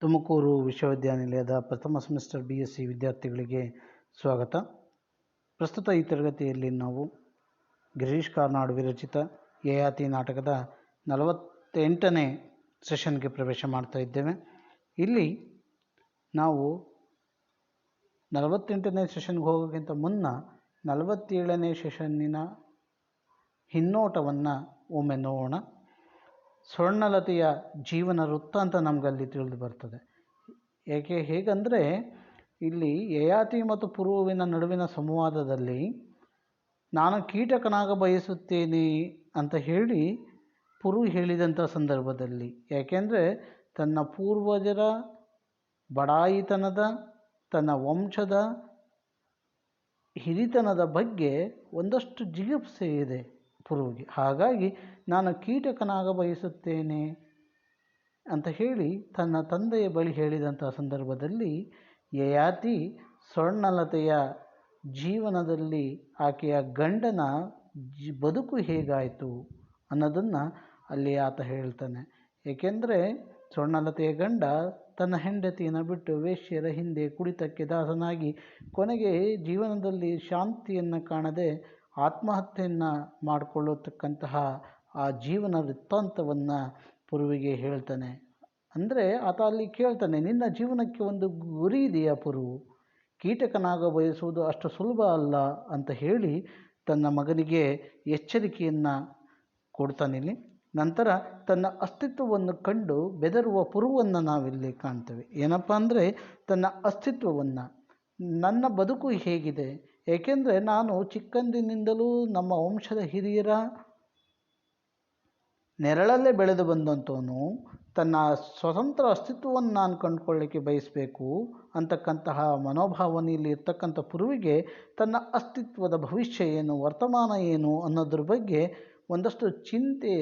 ತುಮಕೂರು ವಿಶ್ವವಿದ್ಯಾನಿಲಯದ ಪ್ರಥಮ semester B S C ವಿದ್ಯಾರ್ಥಿಗಳಿಗೆ ಸ್ವಾಗತ. ಪ್ರಸ್ತುತ ಈ ತರಗತಿಯಲ್ಲಿ ನಾವು ಗಿರೀಶ್ ಕಾರ್ನಾಡ್ ವಿರಚಿತ ಯಯಾತಿ ನಾಟಕದ ನಲವತ್ತೆಂಟನೇ ಸೆಷನ್ಗೆ ಪ್ರವೇಶ ಮಾಡ್ತಾ ಇದ್ದೇವೆ. ಇಲ್ಲಿ ನಾವು ನಲವತ್ತೆಂಟನೇ ಸೆಷನ್ಗೆ ಹೋಗೋಕ್ಕಿಂತ ಮುನ್ನ ನಲವತ್ತೇಳನೇ ಸೆಷನ್ನಿನ ಹಿನ್ನೋಟವನ್ನು ಒಮ್ಮೆ ನೋಡೋಣ. ಸ್ವರ್ಣಲತೆಯ ಜೀವನ ವೃತ್ತ ಅಂತ ನಮಗಲ್ಲಿ ತಿಳಿದು ಬರ್ತದೆ. ಏಕೆ ಹೇಗಂದರೆ, ಇಲ್ಲಿ ಯಯಾತಿ ಮತ್ತು ಪುರುವಿನ ನಡುವಿನ ಸಂವಾದದಲ್ಲಿ ನಾನು ಕೀಟಕನಾಗ ಬಯಸುತ್ತೇನೆ ಅಂತ ಹೇಳಿ ಪುರು ಹೇಳಿದಂಥ ಸಂದರ್ಭದಲ್ಲಿ. ಯಾಕೆಂದರೆ, ತನ್ನ ಪೂರ್ವಜರ ಬಡಾಯಿತನದ, ತನ್ನ ವಂಶದ ಹಿರಿತನದ ಬಗ್ಗೆ ಒಂದಷ್ಟು ಜಿಗುಪ್ಸೆ ಇದೆ ಪುರುವಿಗೆ. ಹಾಗಾಗಿ ನಾನು ಕೀಟಕನಾಗ ಬಯಸುತ್ತೇನೆ ಅಂತ ಹೇಳಿ ತನ್ನ ತಂದೆಯ ಬಳಿ ಹೇಳಿದಂಥ ಸಂದರ್ಭದಲ್ಲಿ ಯಯಾತಿ ಸ್ವರ್ಣಲತೆಯ ಜೀವನದಲ್ಲಿ ಆಕೆಯ ಗಂಡನ ಜಿ ಬದುಕು ಹೇಗಾಯಿತು ಅನ್ನೋದನ್ನು ಅಲ್ಲಿ ಆತ ಹೇಳ್ತಾನೆ. ಏಕೆಂದರೆ ಸ್ವರ್ಣಲತೆಯ ಗಂಡ ತನ್ನ ಹೆಂಡತಿಯನ್ನು ಬಿಟ್ಟು ವೇಶ್ಯರ ಹಿಂದೆ ಕುಡಿತಕ್ಕೆ ದಾಸನಾಗಿ ಕೊನೆಗೆ ಜೀವನದಲ್ಲಿ ಶಾಂತಿಯನ್ನು ಕಾಣದೆ ಆತ್ಮಹತ್ಯೆಯನ್ನು ಮಾಡಿಕೊಳ್ಳತಕ್ಕಂತಹ ಆ ಜೀವನ ವೃತ್ತಾಂತವನ್ನು ಪುರುವಿಗೆ ಹೇಳ್ತಾನೆ. ಅಂದರೆ ಆತ ಅಲ್ಲಿ ಕೇಳ್ತಾನೆ, ನಿನ್ನ ಜೀವನಕ್ಕೆ ಒಂದು ಗುರಿ ಇದೆಯಾ ಪುರು? ಕೀಟಕನಾಗ ಬಯಸುವುದು ಅಷ್ಟು ಸುಲಭ ಅಲ್ಲ ಅಂತ ಹೇಳಿ ತನ್ನ ಮಗನಿಗೆ ಎಚ್ಚರಿಕೆಯನ್ನು ಕೊಡ್ತಾನಿಲ್ಲಿ ನಂತರ ತನ್ನ ಅಸ್ತಿತ್ವವನ್ನು ಕಂಡು ಬೆದರುವ ಪುರುವನ್ನು ನಾವಿಲ್ಲಿ ಕಾಣ್ತೇವೆ. ಏನಪ್ಪ ಅಂದರೆ ತನ್ನ ಅಸ್ತಿತ್ವವನ್ನು, ನನ್ನ ಬದುಕು ಹೇಗಿದೆ, ಏಕೆಂದರೆ ನಾನು ಚಿಕ್ಕಂದಿನಿಂದಲೂ ನಮ್ಮ ವಂಶದ ಹಿರಿಯರ ನೆರಳಲ್ಲೇ ಬೆಳೆದು ಬಂದಂಥವನು ತನ್ನ ಸ್ವತಂತ್ರ ಅಸ್ತಿತ್ವವನ್ನು ನಾನು ಕಂಡುಕೊಳ್ಳಿಕ್ಕೆ ಬಯಸಬೇಕು ಅಂತಕ್ಕಂತಹ ಮನೋಭಾವನೆಯಲ್ಲಿ ಇರ್ತಕ್ಕಂಥ ಪುರುವಿಗೆ ತನ್ನ ಅಸ್ತಿತ್ವದ ಭವಿಷ್ಯ ಏನು, ವರ್ತಮಾನ ಏನು ಅನ್ನೋದ್ರ ಬಗ್ಗೆ ಒಂದಷ್ಟು ಚಿಂತೆ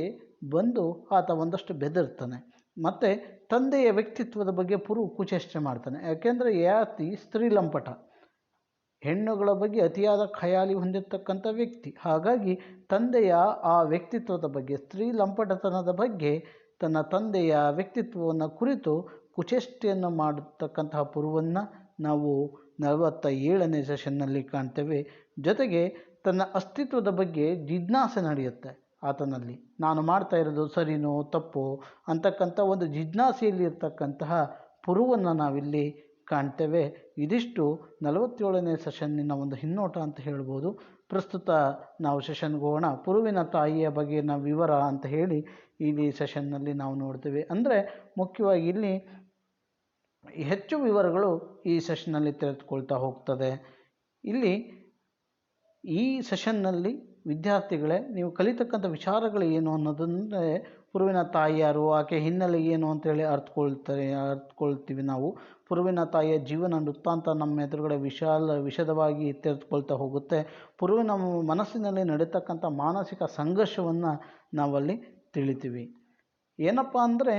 ಬಂದು ಆತ ಒಂದಷ್ಟು ಬೆದರ್ತಾನೆ. ಮತ್ತು ತಂದೆಯ ವ್ಯಕ್ತಿತ್ವದ ಬಗ್ಗೆ ಪುರು ಕುಚೇಷ್ಟೆ ಮಾಡ್ತಾನೆ. ಯಾಕೆಂದರೆ, ಯಾತಿ ಸ್ತ್ರೀಲಂಪಟ. ಹೆಣ್ಣುಗಳ ಬಗ್ಗೆ ಅತಿಯಾದ ಖಯಾಲಿ ಹೊಂದಿರತಕ್ಕಂಥ ವ್ಯಕ್ತಿ. ಹಾಗಾಗಿ ತಂದೆಯ ಆ ವ್ಯಕ್ತಿತ್ವದ ಬಗ್ಗೆ, ಸ್ತ್ರೀ ಲಂಪಟತನದ ಬಗ್ಗೆ ತನ್ನ ತಂದೆಯ ವ್ಯಕ್ತಿತ್ವವನ್ನು ಕುರಿತು ಕುಚೇಷ್ಟೆಯನ್ನು ಮಾಡತಕ್ಕಂತಹ ಪುರುವನ್ನು ನಾವು ನಲವತ್ತ ಏಳನೇ ಸೆಷನ್ನಲ್ಲಿ ಕಾಣ್ತೇವೆ. ಜೊತೆಗೆ ತನ್ನ ಅಸ್ತಿತ್ವದ ಬಗ್ಗೆ ಜಿಜ್ಞಾಸೆ ನಡೆಯುತ್ತೆ ಆತನಲ್ಲಿ. ನಾನು ಮಾಡ್ತಾ ಇರೋದು ಸರಿನೋ ತಪ್ಪೋ ಅಂತಕ್ಕಂಥ ಒಂದು ಜಿಜ್ಞಾಸೆಯಲ್ಲಿ ಇರ್ತಕ್ಕಂತಹ ಪುರುವನ್ನು ನಾವಿಲ್ಲಿ ಕಾಣ್ತೇವೆ. ಇದಿಷ್ಟು ನಲವತ್ತೇಳನೇ ಸೆಷನ್ನಿನ ಒಂದು ಹಿನ್ನೋಟ ಅಂತ ಹೇಳ್ಬೋದು. ಪ್ರಸ್ತುತ ನಾವು ಸೆಷನ್ಗೆ ಹೋಗೋಣ ಪುರುವಿನ ತಾಯಿಯ ಬಗೆಗಿನ ವಿವರ ಅಂತ ಹೇಳಿ ಇಲ್ಲಿ ಸೆಷನ್ನಲ್ಲಿ ನಾವು ನೋಡ್ತೇವೆ. ಅಂದರೆ ಮುಖ್ಯವಾಗಿ ಇಲ್ಲಿ ಹೆಚ್ಚು ವಿವರಗಳು ಈ ಸೆಷನ್ನಲ್ಲಿ ತೆರೆದುಕೊಳ್ತಾ ಹೋಗ್ತದೆ. ಇಲ್ಲಿ ಈ ಸೆಷನ್ನಲ್ಲಿ ವಿದ್ಯಾರ್ಥಿಗಳೇ ನೀವು ಕಲಿತಕ್ಕಂಥ ವಿಚಾರಗಳು ಏನು ಅನ್ನೋದಂದರೆ ಪುರುವಿನ ತಾಯಿ ಯಾರು ಆಕೆ ಹಿನ್ನೆಲೆ ಏನು ಅಂತೇಳಿ ಅರ್ಥಕೊಳ್ತಾರೆ ಅರ್ಥಕೊಳ್ತೀವಿ ನಾವು. ಪುರುವಿನ ತಾಯಿಯ ಜೀವನ ವೃತ್ತಾಂತ ನಮ್ಮ ಎದುರುಗಡೆ ವಿಶಾಲ ವಿಷದವಾಗಿ ತೆರೆದುಕೊಳ್ತಾ ಹೋಗುತ್ತೆ. ಪುರುವಿನ ಮನಸ್ಸಿನಲ್ಲಿ ನಡೀತಕ್ಕಂಥ ಮಾನಸಿಕ ಸಂಘರ್ಷವನ್ನು ನಾವಲ್ಲಿ ತಿಳಿತೀವಿ. ಏನಪ್ಪ ಅಂದರೆ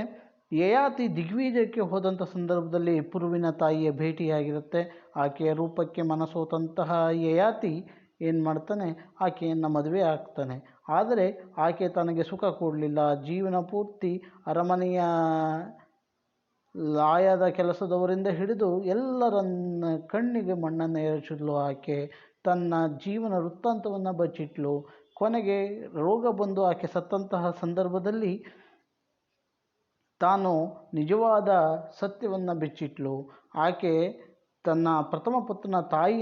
ಯಯಾತಿ ದಿಗ್ವಿಜಯಕ್ಕೆ ಹೋದಂಥ ಸಂದರ್ಭದಲ್ಲಿ ಪುರುವಿನ ತಾಯಿಯ ಭೇಟಿಯಾಗಿರುತ್ತೆ. ಆಕೆಯ ರೂಪಕ್ಕೆ ಮನಸೋತಂತಹ ಯಯಾತಿ ಏನು ಮಾಡ್ತಾನೆ? ಆಕೆಯನ್ನು ಮದುವೆ ಆಗ್ತಾನೆ. ಆದರೆ ಆಕೆ ತನಗೆ ಸುಖ ಕೊಡಲಿಲ್ಲ. ಜೀವನ ಪೂರ್ತಿ ಅರಮನೆಯ ಲಾಯದ ಕೆಲಸದವರಿಂದ ಹಿಡಿದು ಎಲ್ಲರನ್ನ ಕಣ್ಣಿಗೆ ಮಣ್ಣನ್ನು ಎರಚಿದ್ಲು ಆಕೆ. ತನ್ನ ಜೀವನ ವೃತ್ತಾಂತವನ್ನು ಬಚ್ಚಿಟ್ಲು. ಕೊನೆಗೆ ರೋಗ ಬಂದು ಆಕೆ ಸತ್ತಂತಹ ಸಂದರ್ಭದಲ್ಲಿ ತಾನು ನಿಜವಾದ ಸತ್ಯವನ್ನು ಬಿಚ್ಚಿಟ್ಲು. ಆಕೆ ತನ್ನ ಪ್ರಥಮ ಪುತ್ರನ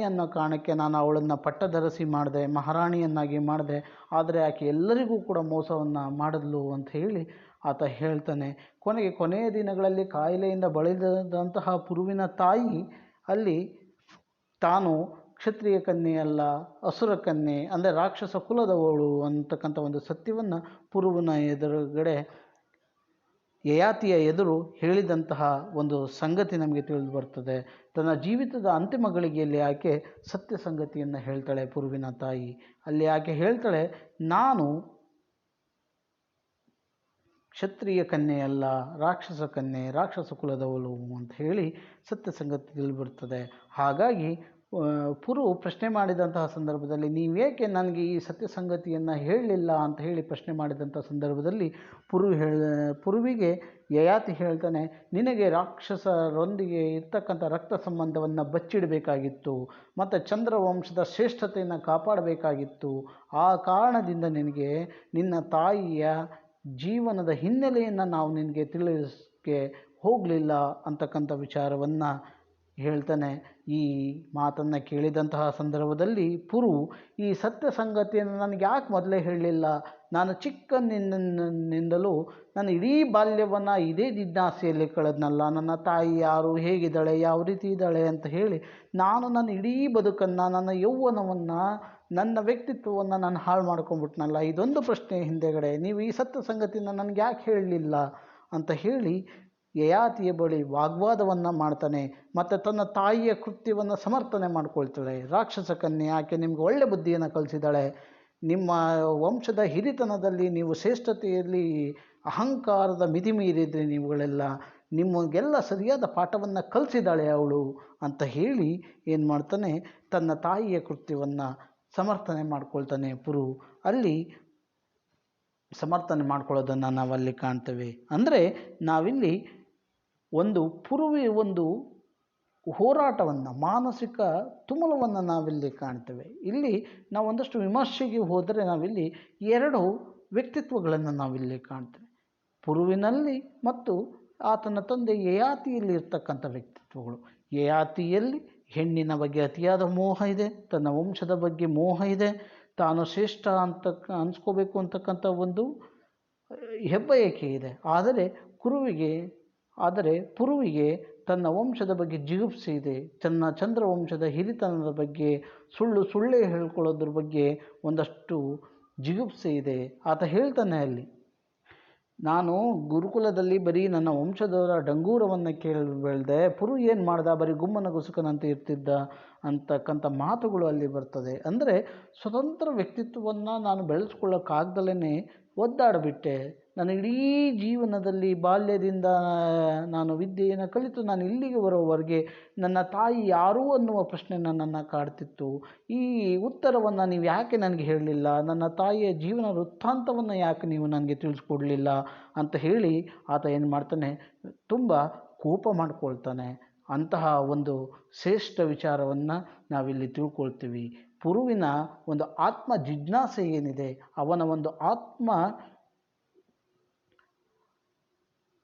ಅನ್ನೋ ಕಾರಣಕ್ಕೆ ನಾನು ಅವಳನ್ನು ಪಟ್ಟಧರಿಸಿ ಮಾಡಿದೆ, ಮಹಾರಾಣಿಯನ್ನಾಗಿ ಮಾಡಿದೆ. ಆದರೆ ಆಕೆ ಎಲ್ಲರಿಗೂ ಕೂಡ ಮೋಸವನ್ನು ಮಾಡಿದ್ಲು ಅಂತ ಹೇಳಿ ಆತ ಹೇಳ್ತಾನೆ. ಕೊನೆಗೆ ಕೊನೆಯ ದಿನಗಳಲ್ಲಿ ಕಾಯಿಲೆಯಿಂದ ಬಳಿದಂತಹ ಪುರುವಿನ ತಾಯಿ ಅಲ್ಲಿ ತಾನು ಕ್ಷತ್ರಿಯ ಕನ್ಯೆಯಲ್ಲ ಅಸುರ ಕನ್ಯೆ, ಅಂದರೆ ರಾಕ್ಷಸ ಕುಲದವಳು ಅಂತಕ್ಕಂಥ ಒಂದು ಸತ್ಯವನ್ನು ಪುರುವಿನ ಎದುರುಗಡೆ ಯಯಾತಿಯ ಎದುರು ಹೇಳಿದಂತಹ ಒಂದು ಸಂಗತಿ ನಮಗೆ ತಿಳಿದು ಬರ್ತದೆ. ತನ್ನ ಜೀವಿತದ ಅಂತಿಮ ಗಳಿಗೆಯಲ್ಲಿ ಆಕೆ ಸತ್ಯ ಸಂಗತಿಯನ್ನು ಹೇಳ್ತಾಳೆ ಪುರುವಿನ ತಾಯಿ. ಅಲ್ಲಿ ಆಕೆ ಹೇಳ್ತಾಳೆ, ನಾನು ಕ್ಷತ್ರಿಯ ಕನ್ಯೆಯಲ್ಲ ರಾಕ್ಷಸ ಕನ್ಯೆ, ರಾಕ್ಷಸ ಕುಲದವಳು ಅಂತ ಹೇಳಿ ಸತ್ಯ ಸಂಗತಿ ತಿಳಿದುಬರ್ತದೆ ಹಾಗಾಗಿ ಪುರು ಪ್ರಶ್ನೆ ಮಾಡಿದಂತಹ ಸಂದರ್ಭದಲ್ಲಿ ನೀವೇಕೆ ನನಗೆ ಈ ಸತ್ಯ ಸಂಗತಿಯನ್ನು ಹೇಳಲಿಲ್ಲ ಅಂತ ಹೇಳಿ ಪ್ರಶ್ನೆ ಮಾಡಿದಂಥ ಸಂದರ್ಭದಲ್ಲಿ ಪುರು ಹೇಳ, ಪುರುವಿಗೆ ಯಯಾತಿ ಹೇಳ್ತಾನೆ, ನಿನಗೆ ರಾಕ್ಷಸರೊಂದಿಗೆ ಇರ್ತಕ್ಕಂಥ ರಕ್ತ ಸಂಬಂಧವನ್ನು ಬಚ್ಚಿಡಬೇಕಾಗಿತ್ತು, ಮತ್ತು ಚಂದ್ರವಂಶದ ಶ್ರೇಷ್ಠತೆಯನ್ನು ಕಾಪಾಡಬೇಕಾಗಿತ್ತು. ಆ ಕಾರಣದಿಂದ ನಿನಗೆ ನಿನ್ನ ತಾಯಿಯ ಜೀವನದ ಹಿನ್ನೆಲೆಯನ್ನು ನಾವು ನಿನಗೆ ತಿಳಿಸಕ್ಕೆ ಹೋಗಲಿಲ್ಲ, ಅಂತಕ್ಕಂಥ ವಿಚಾರವನ್ನು ಹೇಳ್ತಾನೆ, ಈ ಮಾತನ್ನು ಕೇಳಿದಂತಹ ಸಂದರ್ಭದಲ್ಲಿ ಪುರು ಈ ಸತ್ಯ ಸಂಗತಿಯನ್ನು ನನಗೆ ಯಾಕೆ ಮೊದಲೇ ಹೇಳಲಿಲ್ಲ? ನಾನು ಚಿಕ್ಕನಿಂದಲೂ ನಾನು ಇಡೀ ಬಾಲ್ಯವನ್ನು ಇದೇ ಜಿಜ್ಞಾಸೆಯಲ್ಲಿ ಕಳೆದ್ನಲ್ಲ. ನನ್ನ ತಾಯಿ ಯಾರು, ಹೇಗಿದ್ದಾಳೆ, ಯಾವ ರೀತಿ ಇದ್ದಾಳೆ ಅಂತ ಹೇಳಿ ನಾನು ನನ್ನ ಇಡೀ ಬದುಕನ್ನು, ನನ್ನ ಯೌವನವನ್ನು, ನನ್ನ ವ್ಯಕ್ತಿತ್ವವನ್ನು ನಾನು ಹಾಳು ಮಾಡ್ಕೊಂಬಿಟ್ನಲ್ಲ ಇದೊಂದು ಪ್ರಶ್ನೆ ಹಿಂದೆಗಡೆ. ನೀವು ಈ ಸತ್ಯ ಸಂಗತಿನ ನನಗೆ ಯಾಕೆ ಹೇಳಲಿಲ್ಲ? ಅಂತ ಹೇಳಿ ಯಯಾತಿಯ ಬಳಿ ವಾಗ್ವಾದವನ್ನು ಮಾಡ್ತಾನೆ ಮತ್ತು ತನ್ನ ತಾಯಿಯ ಕೃತ್ಯವನ್ನು ಸಮರ್ಥನೆ ಮಾಡಿಕೊಳ್ತಾಳೆ. ರಾಕ್ಷಸ ಕನ್ಯೆ, ಆಕೆ ನಿಮ್ಗೆ ಒಳ್ಳೆ ಬುದ್ಧಿಯನ್ನು ಕಲಿಸಿದ್ದಾಳೆ. ನಿಮ್ಮ ವಂಶದ ಹಿರಿತನದಲ್ಲಿ ನೀವು ಶ್ರೇಷ್ಠತೆಯಲ್ಲಿ ಅಹಂಕಾರದ ಮಿತಿ ಮೀರಿದ್ರೆ ನೀವುಗಳೆಲ್ಲ. ನಿಮಗೆಲ್ಲ ಸರಿಯಾದ ಪಾಠವನ್ನು ಕಲಿಸಿದ್ದಾಳೆ ಅವಳು ಅಂತ ಹೇಳಿ ಏನು ಮಾಡ್ತಾನೆ, ತನ್ನ ತಾಯಿಯ ಕೃತ್ಯವನ್ನು ಸಮರ್ಥನೆ ಮಾಡ್ಕೊಳ್ತಾನೆ ಪುರು. ಅಲ್ಲಿ ಸಮರ್ಥನೆ ಮಾಡ್ಕೊಳ್ಳೋದನ್ನು ನಾವಲ್ಲಿ ಕಾಣ್ತೇವೆ. ಅಂದರೆ ನಾವಿಲ್ಲಿ ಒಂದು ಪುರುವಿ ಒಂದು ಹೋರಾಟವನ್ನು, ಮಾನಸಿಕ ತುಮಲವನ್ನು ನಾವಿಲ್ಲಿ ಕಾಣ್ತೇವೆ. ಇಲ್ಲಿ ನಾವು ಒಂದಷ್ಟು ವಿಮರ್ಶೆಗೆ ಹೋದರೆ ನಾವಿಲ್ಲಿ ಎರಡು ವ್ಯಕ್ತಿತ್ವಗಳನ್ನು ನಾವಿಲ್ಲಿ ಕಾಣ್ತೇವೆ. ಪುರುವಿನಲ್ಲಿ ಮತ್ತು ಆತನ ತಂದೆ ಯಯಾತಿಯಲ್ಲಿ ಇರ್ತಕ್ಕಂಥ ವ್ಯಕ್ತಿತ್ವಗಳು. ಯಯಾತಿಯಲ್ಲಿ ಹೆಣ್ಣಿನ ಬಗ್ಗೆ ಅತಿಯಾದ ಮೋಹ ಇದೆ, ತನ್ನ ವಂಶದ ಬಗ್ಗೆ ಮೋಹ ಇದೆ. ತಾನು ಶ್ರೇಷ್ಠ ಅಂತ ಅನ್ಸ್ಕೋಬೇಕು ಅಂತಕ್ಕಂಥ ಒಂದು ಹೆಬ್ಬಯಕೆ ಇದೆ. ಆದರೆ ಕುರುವಿಗೆ ಆದರೆ ಪುರುವಿಗೆ ತನ್ನ ವಂಶದ ಬಗ್ಗೆ ಜಿಗುಪ್ಸೆ ಇದೆ. ತನ್ನ ಚಂದ್ರವಂಶದ ಹಿರಿತನದ ಬಗ್ಗೆ, ಸುಳ್ಳು ಸುಳ್ಳೇ ಹೇಳ್ಕೊಳ್ಳೋದ್ರ ಬಗ್ಗೆ ಒಂದಷ್ಟು ಜಿಗುಪ್ಸೆ ಇದೆ. ಆತ ಹೇಳ್ತಾನೆ ಅಲ್ಲಿ, ನಾನು ಗುರುಕುಲದಲ್ಲಿ ಬರೀ ನನ್ನ ವಂಶದವರ ಡಂಗೂರವನ್ನು ಕೇಳಿ ಬೆಳೆದೆ ಪುರು ಏನು ಮಾಡ್ದ? ಬರೀ ಗುಮ್ಮನ ಗುಸುಕನಂತೆ ಇರ್ತಿದ್ದ ಅಂತಕ್ಕಂಥ ಮಾತುಗಳು ಅಲ್ಲಿ ಬರ್ತದೆ. ಅಂದರೆ ಸ್ವತಂತ್ರ ವ್ಯಕ್ತಿತ್ವವನ್ನು ನಾನು ಬೆಳೆಸ್ಕೊಳ್ಳೋಕ್ಕಾಗ್ದಲೇ ಒದ್ದಾಡಿಬಿಟ್ಟೆ. ನನ್ನ ಇಡೀ ಜೀವನದಲ್ಲಿ ಬಾಲ್ಯದಿಂದ ನಾನು ವಿದ್ಯೆಯನ್ನು ಕಲಿತು ನಾನು ಇಲ್ಲಿಗೆ ಬರೋವರೆಗೆ ನನ್ನ ತಾಯಿ ಯಾರು ಅನ್ನುವ ಪ್ರಶ್ನೆ ನನ್ನನ್ನು ಕಾಡ್ತಿತ್ತು. ಈ ಉತ್ತರವನ್ನು ನೀವು ಯಾಕೆ ನನಗೆ ಹೇಳಲಿಲ್ಲ? ನನ್ನ ತಾಯಿಯ ಜೀವನ ವೃತ್ತಾಂತವನ್ನು ಯಾಕೆ ನೀವು ನನಗೆ ತಿಳಿಸ್ಕೊಡ್ಲಿಲ್ಲ? ಅಂತ ಹೇಳಿ ಆತ ಏನು ಮಾಡ್ತಾನೆ, ತುಂಬ ಕೋಪ ಮಾಡ್ಕೊಳ್ತಾನೆ. ಅಂತಹ ಒಂದು ಶ್ರೇಷ್ಠ ವಿಚಾರವನ್ನು ನಾವಿಲ್ಲಿ ತಿಳ್ಕೊಳ್ತೀವಿ. ಪುರುವಿನ ಒಂದು ಆತ್ಮ ಜಿಜ್ಞಾಸೆ ಏನಿದೆ, ಅವನ ಒಂದು ಆತ್ಮ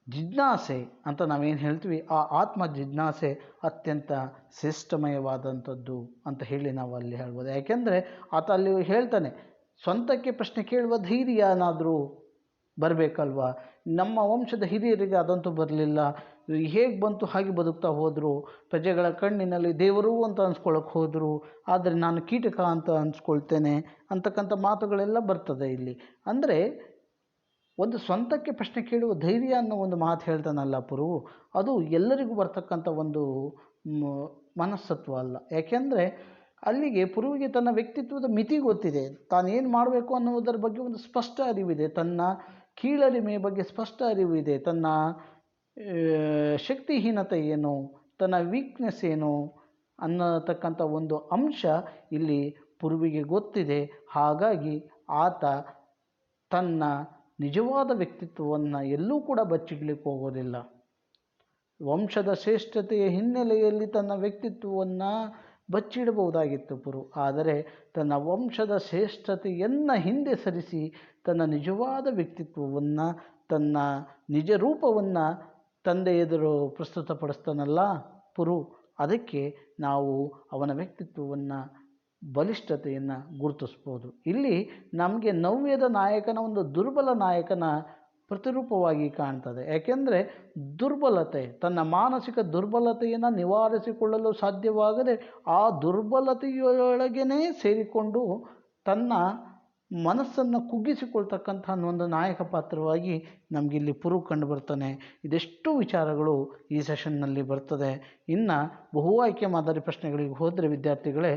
ಜಿಜ್ಞಾಸೆ ಅಂತ ನಾವೇನು ಹೇಳ್ತೀವಿ, ಆ ಆತ್ಮ ಜಿಜ್ಞಾಸೆ ಅತ್ಯಂತ ಶ್ರೇಷ್ಠಮಯವಾದಂಥದ್ದು ಅಂತ ಹೇಳಿ ನಾವು ಅಲ್ಲಿ ಹೇಳ್ಬೋದು. ಯಾಕೆಂದರೆ ಆತ ಅಲ್ಲಿ ಹೇಳ್ತಾನೆ, ಸ್ವಂತಕ್ಕೆ ಪ್ರಶ್ನೆ ಕೇಳುವ ಧೈರ್ಯ ಏನಾದರೂ ಬರಬೇಕಲ್ವಾ? ನಮ್ಮ ವಂಶದ ಹಿರಿಯರಿಗೆ ಅದಂತೂ ಬರಲಿಲ್ಲ. ಹೇಗೆ ಬಂತು, ಹಾಗೆ ಬದುಕ್ತಾ ಹೋದರು. ಪ್ರಜೆಗಳ ಕಣ್ಣಿನಲ್ಲಿ ದೇವರು ಅಂತ ಅನ್ಸ್ಕೊಳ್ಳೋಕೆ ಹೋದರು. ಆದರೆ ನಾನು ಕೀಟಕ ಅಂತ ಅನ್ಸ್ಕೊಳ್ತೇನೆ ಅಂತಕ್ಕಂಥ ಮಾತುಗಳೆಲ್ಲ ಬರ್ತದೆ ಇಲ್ಲಿ. ಅಂದರೆ ಒಂದು ಸ್ವಂತಕ್ಕೆ ಪ್ರಶ್ನೆ ಕೇಳುವ ಧೈರ್ಯ ಅನ್ನೋ ಒಂದು ಮಾತು ಹೇಳ್ತಾನಲ್ಲ ಪುರು ಅದು ಎಲ್ಲರಿಗೂ ಬರ್ತಕ್ಕಂಥ ಒಂದು, ಮ- ಮನಸ್ತತ್ವ ಅಲ್ಲ. ಯಾಕೆಂದರೆ ಅಲ್ಲಿಗೆ ಪುರುವಿಗೆ ತನ್ನ ವ್ಯಕ್ತಿತ್ವದ ಮಿತಿ ಗೊತ್ತಿದೆ. ತಾನೇನು ಮಾಡಬೇಕು ಅನ್ನುವುದರ ಬಗ್ಗೆ ಒಂದು ಸ್ಪಷ್ಟ ಅರಿವಿದೆ. ತನ್ನ ಕೀಳರಿಮೆಯ ಬಗ್ಗೆ ಸ್ಪಷ್ಟ ಅರಿವಿದೆ. ತನ್ನ ಶಕ್ತಿಹೀನತೆ ಏನು, ತನ್ನ ವೀಕ್ನೆಸ್ ಏನು ಅನ್ನತಕ್ಕಂಥ ಒಂದು ಅಂಶ ಇಲ್ಲಿ ಪುರುವಿಗೆ ಗೊತ್ತಿದೆ. ಹಾಗಾಗಿ ಆತ ತನ್ನ ನಿಜವಾದ ವ್ಯಕ್ತಿತ್ವವನ್ನು ಎಲ್ಲೂ ಕೂಡ ಬಚ್ಚಿಡ್ಲಿಕ್ಕೆ ಹೋಗೋದಿಲ್ಲ. ವಂಶದ ಶ್ರೇಷ್ಠತೆಯ ಹಿನ್ನೆಲೆಯಲ್ಲಿ ತನ್ನ ವ್ಯಕ್ತಿತ್ವವನ್ನು ಬಚ್ಚಿಡಬಹುದಾಗಿತ್ತು ಪುರು ಆದರೆ ತನ್ನ ವಂಶದ ಶ್ರೇಷ್ಠತೆಯನ್ನು ಹಿಂದೆ ಸರಿಸಿ ತನ್ನ ನಿಜವಾದ ವ್ಯಕ್ತಿತ್ವವನ್ನು, ತನ್ನ ನಿಜ ರೂಪವನ್ನು ತಂದೆ ಎದುರು ಪ್ರಸ್ತುತಪಡಿಸ್ತಾನಲ್ಲ ಪುರು. ಅದಕ್ಕೆ ನಾವು ಅವನ ವ್ಯಕ್ತಿತ್ವವನ್ನು, ಬಲಿಷ್ಠತೆಯನ್ನು ಗುರುತಿಸ್ಬೋದು. ಇಲ್ಲಿ ನಮಗೆ ನವ್ಯದ ನಾಯಕನ ಒಂದು ದುರ್ಬಲ ನಾಯಕನ ಪ್ರತಿರೂಪವಾಗಿ ಕಾಣ್ತದೆ. ಯಾಕೆಂದರೆ ದುರ್ಬಲತೆ, ತನ್ನ ಮಾನಸಿಕ ದುರ್ಬಲತೆಯನ್ನು ನಿವಾರಿಸಿಕೊಳ್ಳಲು ಸಾಧ್ಯವಾಗದೆ ಆ ದುರ್ಬಲತೆಯೊಳಗೇ ಸೇರಿಕೊಂಡು ತನ್ನ ಮನಸ್ಸನ್ನು ಕುಗ್ಗಿಸಿಕೊಳ್ತಕ್ಕಂಥ ಒಂದು ನಾಯಕ ಪಾತ್ರವಾಗಿ ನಮಗಿಲ್ಲಿ ಪುರು ಕಂಡು ಬರ್ತಾನೆ ಇದೆಷ್ಟು ವಿಚಾರಗಳು ಈ ಸೆಷನ್ನಲ್ಲಿ ಬರ್ತದೆ. ಇನ್ನು ಬಹು ಆಯ್ಕೆ ಮಾದರಿ ಪ್ರಶ್ನೆಗಳಿಗೆ ಹೋದರೆ ವಿದ್ಯಾರ್ಥಿಗಳೇ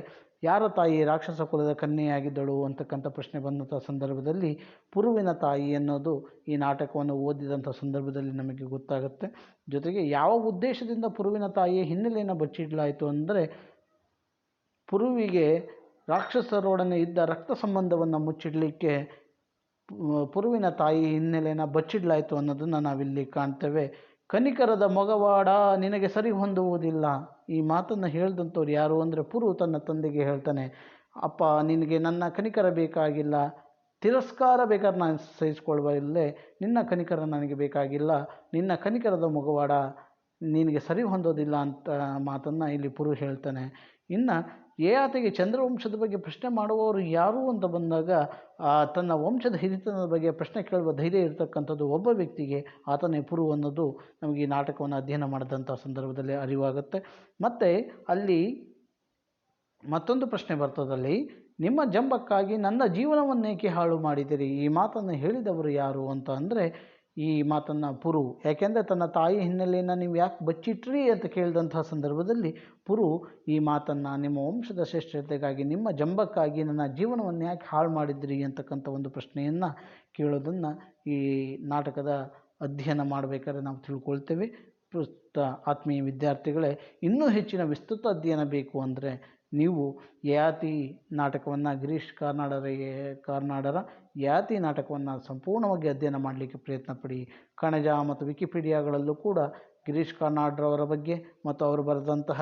ಯಾರ ತಾಯಿ ರಾಕ್ಷಸ ಕುಲದ ಕನ್ಯೆಯಾಗಿದ್ದಳು ಅಂತಕ್ಕಂಥ ಪ್ರಶ್ನೆ ಬಂದಂಥ ಸಂದರ್ಭದಲ್ಲಿ ಪುರುವಿನ ತಾಯಿ ಅನ್ನೋದು ಈ ನಾಟಕವನ್ನು ಓದಿದಂಥ ಸಂದರ್ಭದಲ್ಲಿ ನಮಗೆ ಗೊತ್ತಾಗುತ್ತೆ. ಜೊತೆಗೆ ಯಾವ ಉದ್ದೇಶದಿಂದ ಪುರುವಿನ ತಾಯಿಯ ಹಿನ್ನೆಲೆಯನ್ನು ಬಚ್ಚಿಡಲಾಯಿತು ಅಂದರೆ ಪುರುವಿಗೆ ರಾಕ್ಷಸರೊಡನೆ ಇದ್ದ ರಕ್ತ ಸಂಬಂಧವನ್ನು ಮುಚ್ಚಿಡಲಿಕ್ಕೆ ಪುರುವಿನ ತಾಯಿ ಹಿನ್ನೆಲೆಯನ್ನು ಬಚ್ಚಿಡಲಾಯಿತು ಅನ್ನೋದನ್ನು ನಾವಿಲ್ಲಿ ಕಾಣ್ತೇವೆ. ಕನಿಕರದ ಮೊಗವಾಡ ನಿನಗೆ ಸರಿ ಹೊಂದುವುದಿಲ್ಲ. ಈ ಮಾತನ್ನು ಹೇಳಿದಂಥವ್ರು ಯಾರು ಅಂದರೆ ಪುರು ತನ್ನ ತಂದೆಗೆ ಹೇಳ್ತಾನೆ, ಅಪ್ಪ, ನಿನಗೆ ನನ್ನ ಕನಿಕರ ಬೇಕಾಗಿಲ್ಲ. ತಿರಸ್ಕಾರ ಬೇಕಾದ್ರೆ ನಾನು ಸಹಿಸ್ಕೊಳ್ಬಲ್ಲೆ ನಿನ್ನ ಕನಿಕರ ನನಗೆ ಬೇಕಾಗಿಲ್ಲ. ನಿನ್ನ ಕನಿಕರದ ಮೊಗವಾಡ ನಿನಗೆ ಸರಿ ಹೊಂದೋದಿಲ್ಲ ಅಂತ ಮಾತನ್ನು ಇಲ್ಲಿ ಪುರು ಹೇಳ್ತಾನೆ. ಇನ್ನು ಯಯಾತಿಗೆ ಚಂದ್ರವಂಶದ ಬಗ್ಗೆ ಪ್ರಶ್ನೆ ಮಾಡುವವರು ಯಾರು ಅಂತ ಬಂದಾಗ ತನ್ನ ವಂಶದ ಹಿರಿತನದ ಬಗ್ಗೆ ಪ್ರಶ್ನೆ ಕೇಳುವ ಧೈರ್ಯ ಇರತಕ್ಕಂಥದ್ದು ಒಬ್ಬ ವ್ಯಕ್ತಿಗೆ, ಆತನೇ ಪುರು ಅನ್ನೋದು ನಮಗೆ ಈ ನಾಟಕವನ್ನು ಅಧ್ಯಯನ ಮಾಡಿದಂಥ ಸಂದರ್ಭದಲ್ಲಿ ಅರಿವಾಗುತ್ತೆ. ಮತ್ತು ಅಲ್ಲಿ ಮತ್ತೊಂದು ಪ್ರಶ್ನೆ ಬರ್ತದಲ್ಲಿ ನಿಮ್ಮ ಜಂಬಕ್ಕಾಗಿ ನನ್ನ ಜೀವನವನ್ನೇಕೆ ಹಾಳು ಮಾಡಿದಿರಿ ಈ ಮಾತನ್ನು ಹೇಳಿದವರು ಯಾರು ಅಂತ ಅಂದರೆ ಈ ಮಾತನ್ನು ಪುರು, ಯಾಕೆಂದರೆ ತನ್ನ ತಾಯಿ ಹಿನ್ನೆಲೆಯನ್ನು ನೀವು ಯಾಕೆ ಬಚ್ಚಿಟ್ರಿ ಅಂತ ಕೇಳಿದಂತಹ ಸಂದರ್ಭದಲ್ಲಿ ಪುರು, ಈ ಮಾತನ್ನು ನಿಮ್ಮ ವಂಶದ ಶ್ರೇಷ್ಠತೆಗಾಗಿ, ನಿಮ್ಮ ಜಂಬಕ್ಕಾಗಿ ನನ್ನ ಜೀವನವನ್ನು ಯಾಕೆ ಹಾಳು ಮಾಡಿದ್ರಿ ಅಂತಕ್ಕಂಥ ಒಂದು ಪ್ರಶ್ನೆಯನ್ನು ಕೇಳೋದನ್ನು ಈ ನಾಟಕದ ಅಧ್ಯಯನ ಮಾಡಬೇಕಾದ್ರೆ ನಾವು ತಿಳ್ಕೊಳ್ತೇವೆ. ಪ್ರಸ್ತುತ ಆತ್ಮೀಯ ವಿದ್ಯಾರ್ಥಿಗಳೇ, ಇನ್ನೂ ಹೆಚ್ಚಿನ ವಿಸ್ತೃತ ಅಧ್ಯಯನ ಬೇಕು ಅಂದರೆ ನೀವು ಯಾತಿ ನಾಟಕವನ್ನು ಗಿರೀಶ್ ಕಾರ್ನಾಡರ ಕಾರ್ನಾಡರ ಯಯಾತಿ ನಾಟಕವನ್ನು ಸಂಪೂರ್ಣವಾಗಿ ಅಧ್ಯಯನ ಮಾಡಲಿಕ್ಕೆ ಪ್ರಯತ್ನ ಪಡಿ ಕಣಜ ಮತ್ತು ವಿಕಿಪೀಡಿಯಾಗಳಲ್ಲೂ ಕೂಡ ಗಿರೀಶ್ ಕಾರ್ನಾಡ್ರವರ ಬಗ್ಗೆ ಮತ್ತು ಅವರು ಬರೆದಂತಹ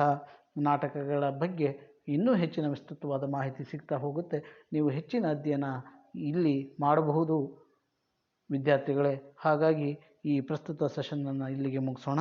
ನಾಟಕಗಳ ಬಗ್ಗೆ ಇನ್ನೂ ಹೆಚ್ಚಿನ ವಿಸ್ತೃತವಾದ ಮಾಹಿತಿ ಸಿಗ್ತಾ ಹೋಗುತ್ತೆ. ನೀವು ಹೆಚ್ಚಿನ ಅಧ್ಯಯನ ಇಲ್ಲಿ ಮಾಡಬಹುದು. ವಿದ್ಯಾರ್ಥಿಗಳೇ, ಹಾಗಾಗಿ ಈ ಪ್ರಸ್ತುತ ಸೆಷನ್ನನ್ನು ಇಲ್ಲಿಗೆ ಮುಗಿಸೋಣ.